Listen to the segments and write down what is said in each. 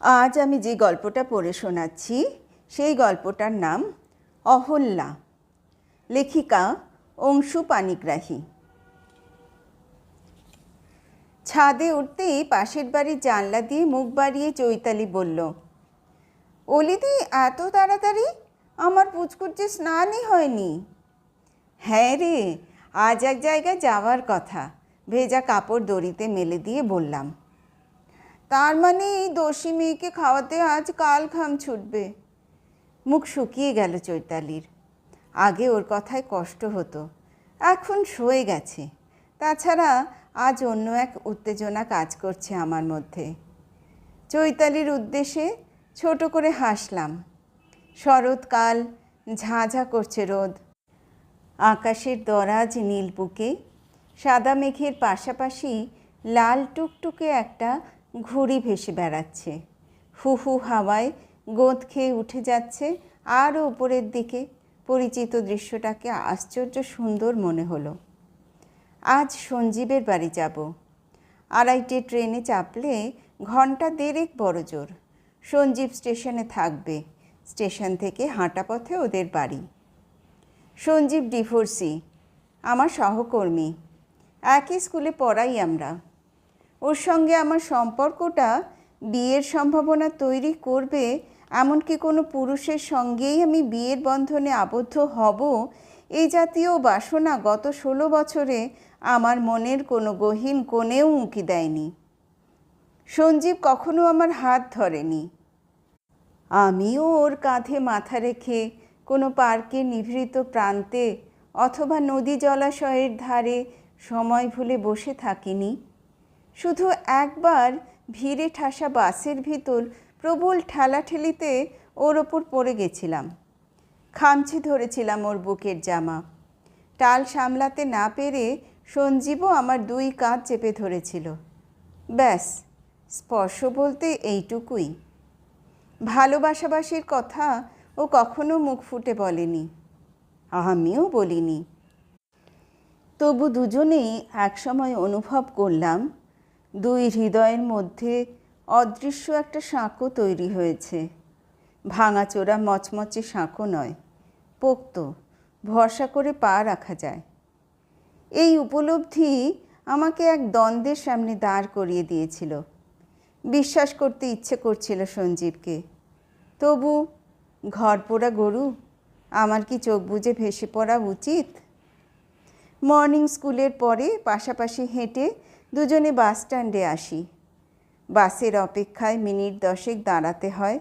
আজ আমি যে গল্পটা পড়ে শোনাচ্ছি, সেই গল্পটার নাম অহল্যা। লেখিকা অংশু পানিগ্রাহী ছাদে উঠতেই পাশের বাড়ির জানলা দিয়ে মুখ বাড়িয়ে চৈতালি বলল অলিদি এত তাড়াতাড়ি? আমার পুচকুর যে স্নানই হয়নি। হ্যাঁ রে, আজ এক জায়গায় যাওয়ার কথা। ভেজা কাপড় দড়িতে মেলে দিয়ে বললাম তার মানে এই দোষী মেয়েকে খাওয়াতে আজ কাল খাম ছুটবে। মুখ শুকিয়ে গেল চৈতালির। আগে ওর কথায় কষ্ট হতো, এখন সয়ে গেছে। তাছাড়া আজ অন্য এক উত্তেজনা কাজ করছে আমার মধ্যে। চৈতালির উদ্দেশ্যে ছোট করে হাসলাম। শরৎকাল ঝাঁঝা করছে রোদ। আকাশের দরাজ নীল বুকে, সাদা মেঘের পাশাপাশি লাল টুকটুকে একটা ঘুড়ি ভেসে বেড়াচ্ছে। হু হাওয়ায় গোঁদ খেয়ে উঠে যাচ্ছে। আরও উপরের দিকে পরিচিত দৃশ্যটাকে আশ্চর্য সুন্দর মনে হলো। আজ সঞ্জীবের বাড়ি যাব। আড়াইটে ট্রেনে চাপলে ঘণ্টা দেড়েক বড় জোর। সঞ্জীব স্টেশনে থাকবে। স্টেশন থেকে হাঁটা পথে ওদের বাড়ি। সঞ্জীব ডিভোর্সি। আমার সহকর্মী। একই স্কুলে পড়াই আমরা। ওর সঙ্গে আমার সম্পর্কটা বিয়ের সম্ভাবনা তৈরি করবে, এমনকি কোনো পুরুষের সঙ্গেই আমি বিয়ের বন্ধনে আবদ্ধ হব, এই জাতীয় বাসনা গত ষোলো বছরে আমার মনের কোনো গহীন কোণেও উঁকি দেয়নি। সঞ্জীব কখনো আমার হাত ধরেনি। আমিও ওর কাঁধে মাথা রেখে কোনো পার্কে নিভৃত প্রান্তে অথবা নদী জলাশয়ের ধারে সময় ভুলে বসে থাকিনি। শুধু একবার ভিড়ে ঠাসা বাসের ভিতর প্রবল ঠেলাঠেলিতে ওর ওপর পড়ে গেছিলাম। খামচি ধরেছিলাম ওর বুকের জামা। টাল সামলাতে না পেরে সঞ্জীবও আমার দুই কাঁধ চেপে ধরেছিল। ব্যাস, স্পর্শ বলতে এইটুকুই। ভালোবাসাবাসির কথা ও কখনো মুখ ফুটে বলেনি। আমিও বলিনি। তবু দুজনেই একসময় অনুভব করলাম দুই হৃদয়ের মধ্যে অদৃশ্য একটা সাঁকো তৈরি হয়েছে। ভাঙাচোরা মচমচে সাঁকো নয়, পোক্ত, ভরসা করে পা রাখা যায়। এই উপলব্ধি আমাকে এক দ্বন্দ্বের সামনে দাঁড় করিয়ে দিয়েছিল। বিশ্বাস করতে ইচ্ছে করছিল সঞ্জীবকে। তবু ঘর পোড়া গরু, আমার কি চোখ বুজে ভেসে পড়া উচিত? মর্নিং স্কুলের পরে পাশাপাশি হেঁটে দুজনে বাস স্ট্যান্ডে আসি। বাসের অপেক্ষায় মিনিট দশেক দাঁড়াতে হয়।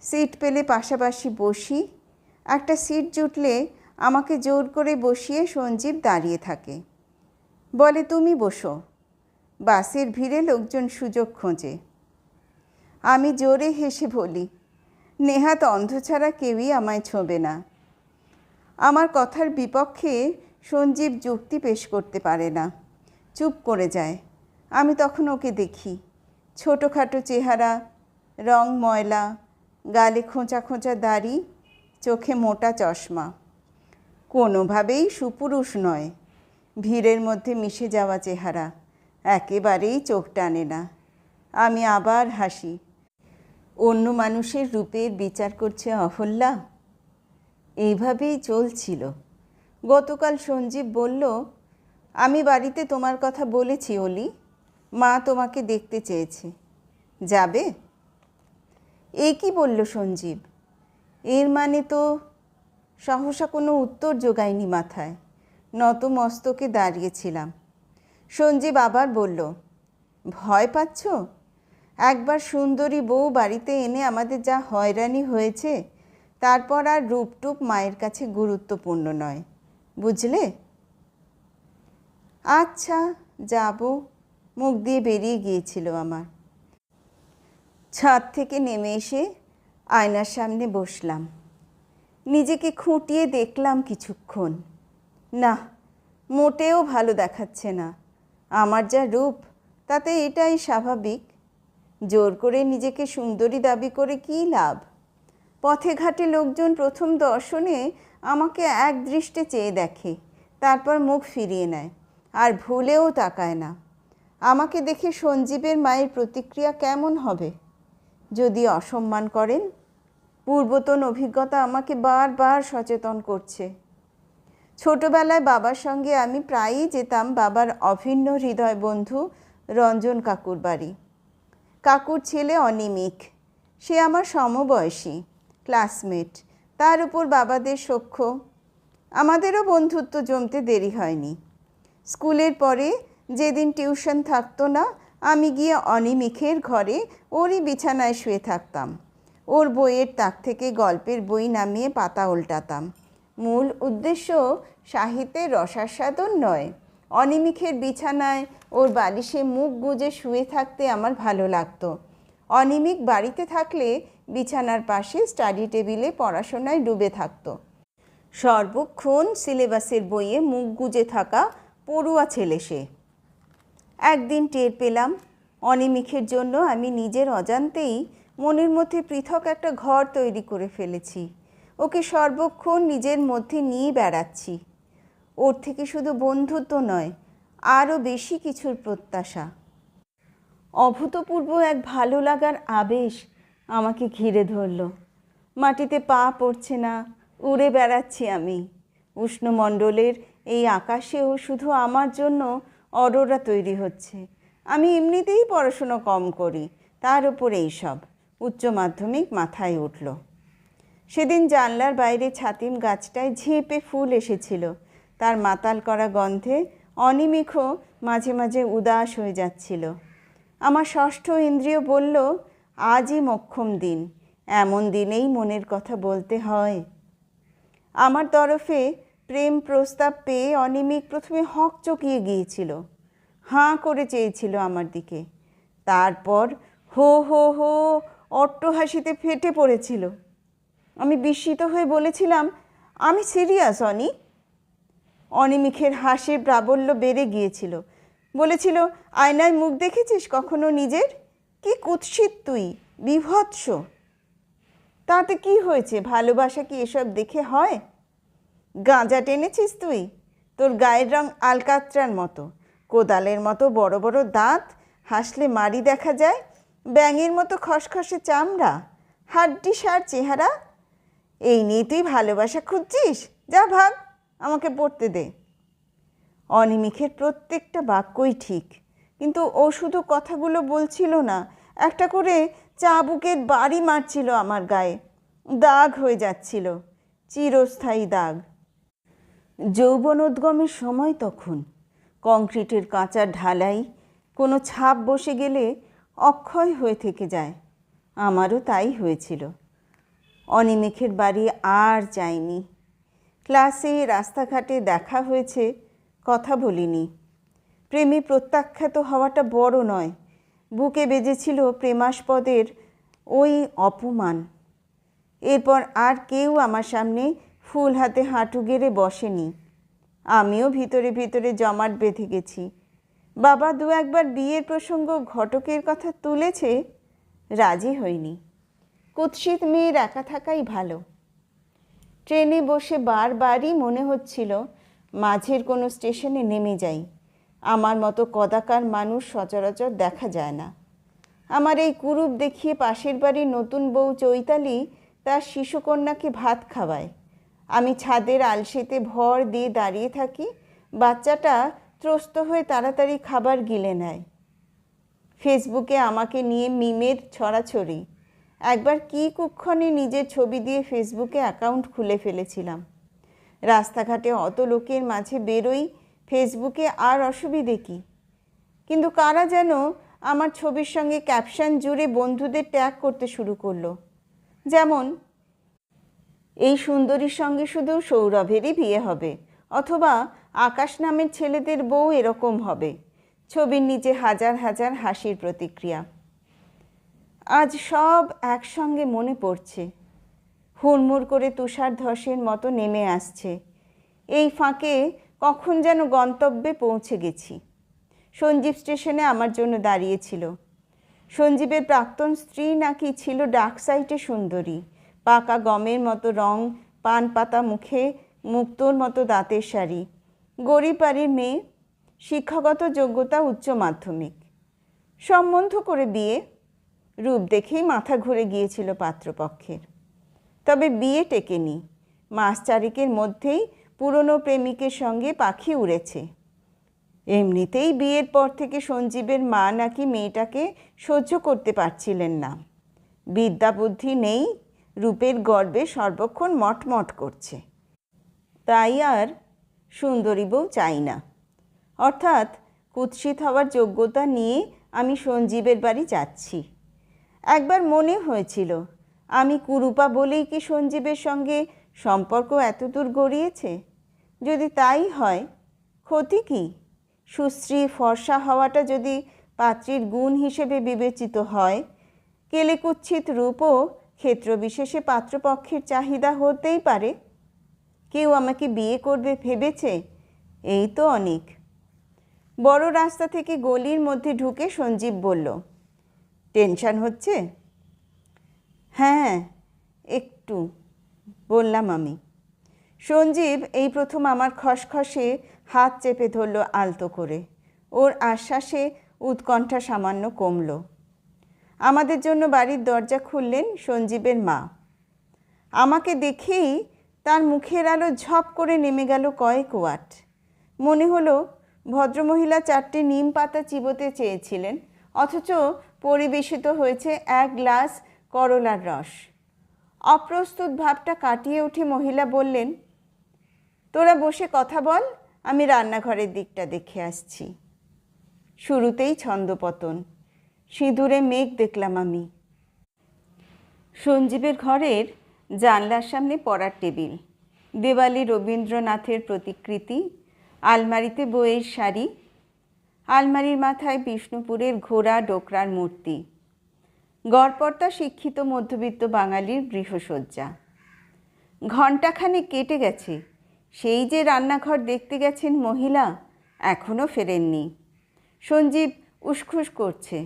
সিট পেলে পাশাপাশি বসি। একটা সিট জুটলে আমাকে জোর করে বসিয়ে সঞ্জীব দাঁড়িয়ে থাকে। বলে, তুমি বসো। বাসের ভিড়ে লোকজন সুযোগ খোঁজে। আমি জোরে হেসে বলি, নেহাত অন্ধ ছাড়া কেউই আমায় ছোঁবে না। আমার কথার বিপক্ষে সঞ্জীব যুক্তি পেশ করতে পারে না। চুপ করে যায়। আমি তখন ওকে দেখি। ছোটোখাটো চেহারা, রং ময়লা, গালে খোঁচা খোঁচা দাড়ি, চোখে মোটা চশমা। কোনোভাবেই সুপুরুষ নয়। ভিড়ের মধ্যে মিশে যাওয়া চেহারা। একেবারেই চোখ টানে না। আমি আবার হাসি। অন্য মানুষের রূপের বিচার করছে অহল্যা। এইভাবেই চলছিল। গতকাল সঞ্জীব বলল আমি বাড়িতে তোমার কথা বলেছি, অলি। মা তোমাকে দেখতে চেয়েছে। যাবে? এ কি বলল সঞ্জীব? এর মানে তো সহসা কোনো উত্তর জোগায়নি মাথায়। নত মস্তকে দাঁড়িয়েছিলাম। সঞ্জীব আবার বলল, ভয় পাচ্ছ? একবার সুন্দরী বউ বাড়িতে এনে আমাদের যা হয়রানি হয়েছে, তারপর আর রূপটুপ মায়ের কাছে গুরুত্বপূর্ণ নয়। বুঝলে? আচ্ছা যাব। মুখ দিয়ে বেরিয়ে গিয়েছিল আমার। ছাদ থেকে নেমে এসে আয়নার সামনে বসলাম। নিজেকে খুঁটিয়ে দেখলাম কিছুক্ষণ। না, মোটেও ভালো দেখাচ্ছে না। আমার যা রূপ, তাতে এটাই স্বাভাবিক। জোর করে নিজেকে সুন্দরী দাবি করে কী লাভ? পথে ঘাটে লোকজন প্রথম দর্শনে আমাকে এক দৃষ্টে চেয়ে দেখে, তারপর মুখ ফিরিয়ে নেয়। আর ভুলেও তাকায় না। আমাকে দেখে সঞ্জীবের মায়ের প্রতিক্রিয়া কেমন হবে? যদি অসম্মান করেন, পূর্বতন অভিজ্ঞতা আমাকে বারবার সচেতন করছে। ছোটবেলায় বাবার সঙ্গে আমি প্রায়ই যেতাম বাবার অভিন্ন হৃদয় বন্ধু রঞ্জন কাকুর বাড়ি। কাকুর ছেলে অনিমিক, সে আমার সমবয়সী, ক্লাসমেট। তার উপর বাবাদের সখ্য। আমাদেরও বন্ধুত্ব জমতে দেরি হয়নি। স্কুলের পরে যেদিন টিউশন থাকতো না, আমি গিয়ে অনিমিখের ঘরে ওরই বিছানায় শুয়ে থাকতাম। ওর বইয়ের তাক থেকে গল্পের বই নামিয়ে পাতা উল্টাতাম। মূল উদ্দেশ্য সাহিত্যের রসাস্বাদন নয়। অনিমিখের বিছানায় ওর বালিশে মুখ গুজে শুয়ে থাকতে আমার ভালো লাগতো। অনিমিক বাড়িতে থাকলে বিছানার পাশে স্টাডি টেবিলে পড়াশোনায় ডুবে থাকতো। সর্বক্ষণ সিলেবাসের বইয়ে মুখ গুজে থাকা পড়ুয়া ছেলে সে। একদিন টের পেলাম, অনিমিখের জন্য আমি নিজের অজান্তেই মনের মধ্যে পৃথক একটা ঘর তৈরি করে ফেলেছি। ওকে সর্বক্ষণ নিজের মধ্যে নিয়ে বেড়াচ্ছি। ওর থেকে শুধু বন্ধুত্ব নয়, আরও বেশি কিছুর প্রত্যাশা। অভূতপূর্ব এক ভালো লাগার আবেশ আমাকে ঘিরে ধরল। মাটিতে পা পড়ছে না, উড়ে বেড়াচ্ছি আমি। উষ্ণমণ্ডলের এই আকাশেও শুধু আমার জন্য অরোরা তৈরি হচ্ছে। আমি এমনিতেই পড়াশুনো কম করি, তার উপর এইসব উচ্চ মাধ্যমিক মাথায় উঠল। সেদিন জানলার বাইরে ছাতিম গাছটায় ঝেঁপে ফুল এসেছিল। তার মাতাল করা গন্ধে অনিমিখও মাঝে মাঝে উদাস হয়ে যাচ্ছিল। আমার ষষ্ঠ ইন্দ্রিয় বলল, আজই মক্ষম দিন, এমন দিনেই মনের কথা বলতে হয়। আমার তরফে প্রেম প্রস্তাব পেয়ে অনিমিক প্রথমে হক চকিয়ে গিয়েছিল। হাঁ করে চেয়েছিল আমার দিকে। তারপর হো হো হো অট্ট হাসিতে ফেটে পড়েছিল। আমি বিস্মিত হয়ে বলেছিলাম, আমি সিরিয়াস, অনি। অনিমিখের হাসির প্রাবল্য বেড়ে গিয়েছিল। বলেছিল, আয়নায় মুখ দেখেছিস কখনো নিজের? কি কুৎসিত তুই, বিভৎস। তাতে কি হয়েছে? ভালোবাসা কি এসব দেখে হয়? গাঁজা টেনেছিস তুই? তোর গায়ের রং আলকাত্রার মতো। কোদালের মতো বড় বড় দাঁত, হাসলে মারি দেখা যায়, ব্যাঙের মতো খসখসে চামড়া, হাড্ডি সার চেহারা। এই নিয়ে তুই ভালোবাসা খুঁজছিস? যা ভাগ, আমাকে পড়তে দে। অনিমিখের প্রত্যেকটা বাক্যই ঠিক, কিন্তু ও শুধু কথাগুলো বলছিল না, একটা করে চাবুকের বাড়ি মারছিল আমার গায়ে। দাগ হয়ে যাচ্ছিল, চিরস্থায়ী দাগ। যৌবনোদ্গমের সময় তখন। কংক্রিটের কাঁচা ঢালাই, কোনো ছাপ বসে গেলে অক্ষয় হয়ে থেকে যায়। আমারও তাই হয়েছিল। অনিমেখের বাড়ি আর যায়নি ক্লাসে, রাস্তাঘাটে দেখা হয়েছে, কথা বলিনি। প্রেমে প্রত্যাখ্যাত হওয়াটা বড় নয়। বুকে বেজেছিল প্রেমাস্পদের ওই অপমান। এরপর আর কেউ আমার সামনে ফুল হাতে হাঁটু গেড়ে বসেনি। আমিও ভিতরে ভিতরে জমাট বেঁধে গেছি। বাবা দু একবার বিয়ের প্রসঙ্গ ঘটকের কথা তুলেছে, রাজি হইনি কুৎসিত মেয়ের একা থাকাই ভালো। ট্রেনে বসে বারবারই মনে হচ্ছিল, মাঝের কোনো স্টেশনে নেমে যাই। আমার মতো কদাকার মানুষ সচরাচর দেখা যায় না। আমার এই কুরূপ দেখিয়ে পাশের বাড়ির নতুন বউ চৈতালি তার শিশুকন্যাকে ভাত খাওয়ায়। আমি ছাদের আলসিতে ভর দিয়ে দাঁড়িয়ে থাকি, বাচ্চাটা ত্রস্ত হয়ে তাড়াতাড়ি খাবার গিলে নেয়। ফেসবুকে আমাকে নিয়ে মিমের ছড়াছড়ি। একবার কী কুক্ষণে নিজের ছবি দিয়ে ফেসবুকে অ্যাকাউন্ট খুলে ফেলেছিলাম। রাস্তাঘাটে অত লোকের মাঝে বেরোই ফেসবুকে আর অসুবিধে কী? কিন্তু কারা যেন আমার ছবির সঙ্গে ক্যাপশন জুড়ে বন্ধুদের ট্যাগ করতে শুরু করল। যেমন এই সুন্দরীর সঙ্গে শুধু সৌরভেরই বিয়ে হবে, অথবা আকাশ নামের ছেলেদের বউ এরকম হবে। ছবির নিচে হাজার হাজার হাসির প্রতিক্রিয়া। আজ সব একসঙ্গে মনে পড়ছে। হুড়মুড় করে তুষার ধসের মতো নেমে আসছে। এই ফাঁকে কখন যেন গন্তব্যে পৌঁছে গেছি। সঞ্জীব স্টেশনে আমার জন্য দাঁড়িয়েছিল সঞ্জীবের প্রাক্তন স্ত্রী নাকি ছিল ডাক সাইটে সুন্দরী। পাকা গমের মতো রং, পান পাতা মুখে, মুক্তোর মতো দাঁতের শাড়ি। গরিব বাড়ির মেয়ে, শিক্ষাগত যোগ্যতা উচ্চ মাধ্যমিক। সম্বন্ধ করে বিয়ে, রূপ দেখেই মাথা ঘুরে গিয়েছিল পাত্রপক্ষের। তবে বিয়ে টেকেনি। মাস চারিকের মধ্যেই পুরনো প্রেমিকের সঙ্গে পাখি উড়েছে। এমনিতেই বিয়ের পর থেকে সঞ্জীবের মা নাকি মেয়েটাকে সহ্য করতে পারছিলেন না। বিদ্যা বুদ্ধি নেই রূপের গর্বে সর্বক্ষণ মটমট করছে। তাই আর সুন্দরী বউ চাই না। অর্থাৎ কুৎসিত হওয়ার যোগ্যতা নিয়ে আমি সঞ্জীবের বাড়ি যাচ্ছি। একবার মনে হয়েছিল, আমি কুরুপা বলেই কি সঞ্জীবের সঙ্গে সম্পর্ক এতদূর গড়িয়েছে? যদি তাই হয়, ক্ষতি কী? সুশ্রী ফর্সা হওয়াটা যদি পাত্রীর গুণ হিসেবে বিবেচিত হয় কেলেকুচ্ছিত রূপও ক্ষেত্রবিশেষে পাত্রপক্ষের চাহিদা হতেই পারে। কেউ আমাকে বিয়ে করবে ভেবেছে, এই তো অনেক। বড় রাস্তা থেকে গলির মধ্যে ঢুকে সঞ্জীব বলল, টেনশন হচ্ছে? হ্যাঁ একটু, বললাম আমি। সঞ্জীব এই প্রথম আমার খসখসে হাত চেপে ধরল আলতো করে। ওর আশ্বাসে উৎকণ্ঠা সামান্য কমল। আমাদের জন্য বাড়ির দরজা খুললেন সঞ্জীবের মা। আমাকে দেখেই তার মুখের আলো ঝপ করে নেমে গেল কয়েক ওয়াট। মনে হলো ভদ্রমহিলা চারটে নিম পাতা চিবোতে চেয়েছিলেন, অথচ পরিবেশিত হয়েছে এক গ্লাস করলার রস। অপ্রস্তুত ভাবটা কাটিয়ে উঠে মহিলা বললেন, তোরা বসে কথা বল, আমি রান্নাঘরের দিকটা দেখে আসছি। শুরুতেই ছন্দপতন সিঁদুরে মেঘ দেখলাম আমি। সঞ্জীবের ঘরের জানলার সামনে পড়ার টেবিল, দেওয়ালি রবীন্দ্রনাথের প্রতিকৃতি, আলমারিতে বইয়ের শাড়ি, আলমারির মাথায় বিষ্ণুপুরের ঘোড়া ডোকরার মূর্তি গড়পর্তা শিক্ষিত মধ্যবিত্ত বাঙালির গৃহসজ্জা। ঘণ্টাখানে কেটে গেছে, সেই যে রান্নাঘর দেখতে গেছেন মহিলা এখনও ফেরেননি। সঞ্জীব উসখুস করছে।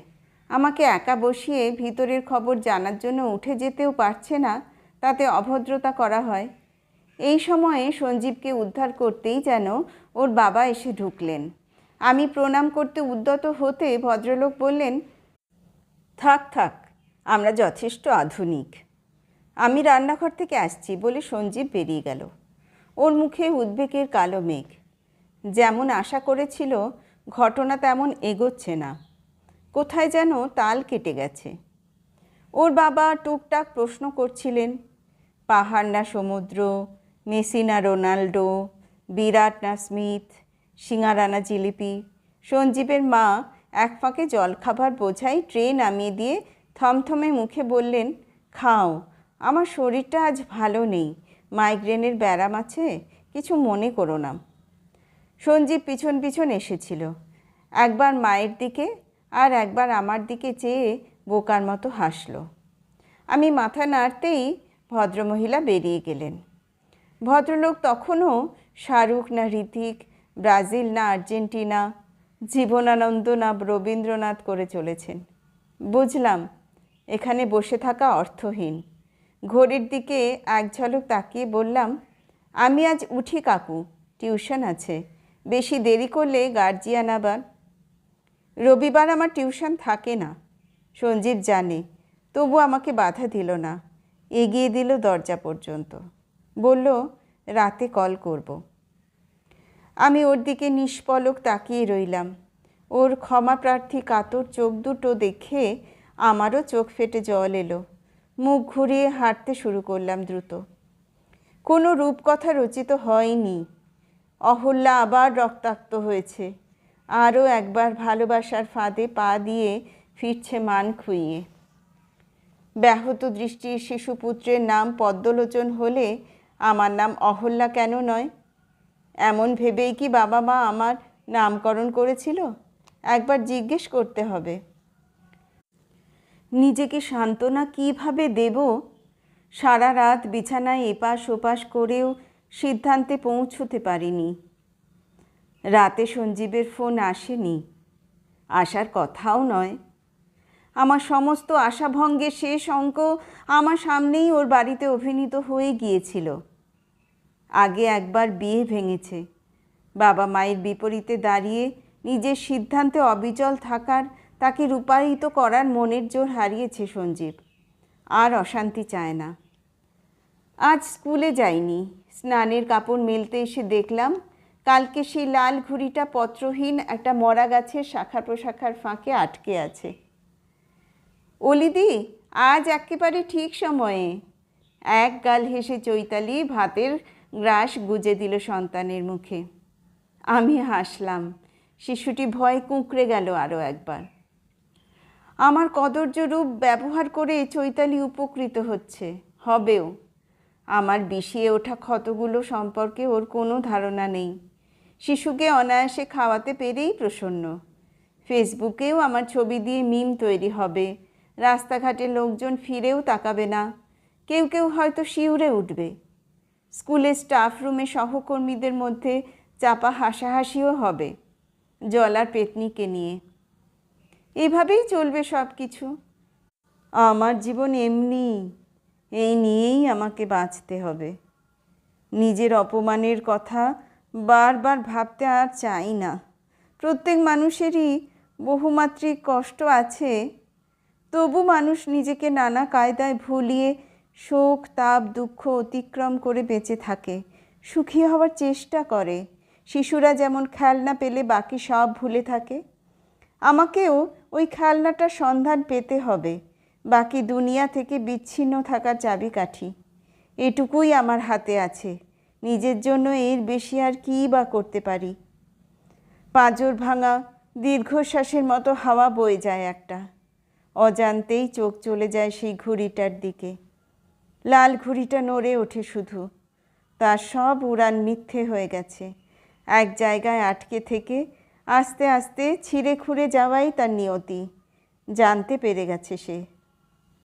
আমাকে একা বসিয়ে ভিতরের খবর জানার জন্য উঠে যেতেও পারছে না, তাতে অভদ্রতা করা হয়। এই সময়ে সঞ্জীবকে উদ্ধার করতেই যেন ওর বাবা এসে ঢুকলেন। আমি প্রণাম করতে উদ্যত হতে ভদ্রলোক বললেন, থাক থাক, আমরা যথেষ্ট আধুনিক। আমি রান্নাঘর থেকে আসছি বলে সঞ্জীব বেরিয়ে গেল। ওর মুখে উদ্বেগের কালো মেঘ। যেমন আশা করেছিল, ঘটনা তেমন এগোচ্ছে না। কোথায় যেন তাল কেটে গেছে। ওর বাবা টুকটাক প্রশ্ন করছিলেন, পাহাড় না সমুদ্র, মেসি না রোনাল্ডো, বিরাট না স্মিথ, সিঙ্গারা না জিলিপি। সঞ্জীবের মা এক ফাঁকে জলখাবার বোঝাই ট্রে নামিয়ে দিয়ে থমথমে মুখে বললেন, খাও, আমার শরীরটা আজ ভালো নেই, মাইগ্রেনের ব্যারাম আছে, কিছু মনে করো না। সঞ্জীব পিছন পিছন এসেছিল। একবার মায়ের দিকে আর একবার আমার দিকে চেয়ে বোকার মতো হাসল। আমি মাথা নাড়তেই ভদ্রমহিলা বেরিয়ে গেলেন। ভদ্রলোক তখনও শাহরুখ না ঋতিক ব্রাজিল না আর্জেন্টিনা, জীবনানন্দ না রবীন্দ্রনাথ করে চলেছেন। বুঝলাম, এখানে বসে থাকা অর্থহীন। ঘড়ির দিকে এক ঝলক তাকিয়ে বললাম, আমি আজ উঠি কাকু, টিউশন আছে। বেশি দেরি করলে গার্জিয়ান আবার রবিবার আমার টিউশন থাকে না। সঞ্জীব জানে, তবু আমাকে বাধা দিল না। এগিয়ে দিল দরজা পর্যন্ত। বলল, রাতে কল করব। আমি ওর দিকে নিষ্পলক তাকিয়ে রইলাম। ওর ক্ষমা প্রার্থী কাতর চোখ দুটো দেখে আমারও চোখ ফেটে জল এলো। মুখ ঘুরিয়ে হাঁটতে শুরু করলাম দ্রুত। কোনো রূপকথা রচিত হয়নি। অহল্যা আবার রক্তাক্ত হয়েছে। আরও একবার ভালোবাসার ফাঁদে পা দিয়ে ফিরছে মান খুইয়ে। ব্যাহত দৃষ্টির শিশুপুত্রের নাম পদ্মলোচন হলে আমার নাম অহল্যা কেন নয়? এমন ভেবেই কি বাবা মা আমার নামকরণ করেছিল? একবার জিজ্ঞেস করতে হবে। নিজেকে সান্ত্বনা কীভাবে দেব? সারা রাত বিছানায় এপাশ ওপাশ করেও সিদ্ধান্তে পৌঁছতে পারিনি। রাতে সঞ্জীবের ফোন আসেনি। আসার কথাও নয়। আমার সমস্ত আশাভঙ্গের শেষ অঙ্ক আমার সামনেই ওর বাড়িতে অভিনীত হয়ে গিয়েছিল। আগে একবার বিয়ে ভেঙেছে। বাবা মায়ের বিপরীতে দাঁড়িয়ে নিজের সিদ্ধান্তে অবিচল থাকার তাকে রূপায়িত করার মনের জোর হারিয়েছে সঞ্জীব। আর অশান্তি চায় না। আজ স্কুলে যাইনি। স্নানের কাপড় মেলতে এসে দেখলাম কালকে সেই লাল ঘুড়িটা পত্রহীন একটা মরা গাছের শাখা প্রশাখার ফাঁকে আটকে আছে। অলিদি আজ একেবারে ঠিক সময়ে। এক গাল হেসে চৈতালি ভাতের গ্রাস গুজে দিল সন্তানের মুখে। আমি হাসলাম, শিশুটি ভয় কুঁকড়ে গেল আরও একবার। আমার কদর্য রূপ ব্যবহার করে চৈতালি উপকৃত হচ্ছে, হবেও। আমার বিষিয়ে ওঠা ক্ষতগুলো সম্পর্কে ওর কোনো ধারণা নেই। শিশুকে অনায়াসে খাওয়াতে পেরেই প্রসন্ন। ফেসবুকেও আমার ছবি দিয়ে মিম তৈরি হবে। রাস্তাঘাটে লোকজন ফিরেও তাকাবে না। কেউ কেউ হয়তো শিউরে উঠবে। স্কুলের স্টাফ রুমে সহকর্মীদের মধ্যে চাপা হাসাহাসিও হবে জলার পেতনিকে নিয়ে। এভাবেই চলবে সব কিছু আমার জীবন এমনি, এই নিয়েই আমাকে বাঁচতে হবে। নিজের অপমানের কথা বারবার ভাবতে আর চাই না। প্রত্যেক মানুষেরই বহুমাত্রিক কষ্ট আছে। তবু মানুষ নিজেকে নানা কায়দায় ভুলিয়ে শোক, তাপ, দুঃখ অতিক্রম করে বেঁচে থাকে, সুখী হওয়ার চেষ্টা করে। শিশুরা যেমন খেলনা পেলে বাকি সব ভুলে থাকে, আমাকেও ওই খেলনাটার সন্ধান পেতে হবে। বাকি দুনিয়া থেকে বিচ্ছিন্ন থাকার চাবিকাঠি, এটুকুই আমার হাতে আছে। নিজের জন্য এর বেশি আর কী বা করতে পারি? পাঁজর ভাঙা, দীর্ঘশ্বাসের মতো হাওয়া বয়ে যায় একটা। অজান্তেই চোখ চলে যায় সেই ঘুড়িটার দিকে। লাল ঘুড়িটা নড়ে ওঠে শুধু। তার সব উড়ান মিথ্যে হয়ে গেছে। এক জায়গায় আটকে থেকে আস্তে আস্তে ছিঁড়ে খুঁড়ে যাওয়াই তার নিয়তি। জানতে পেরে গেছে সে।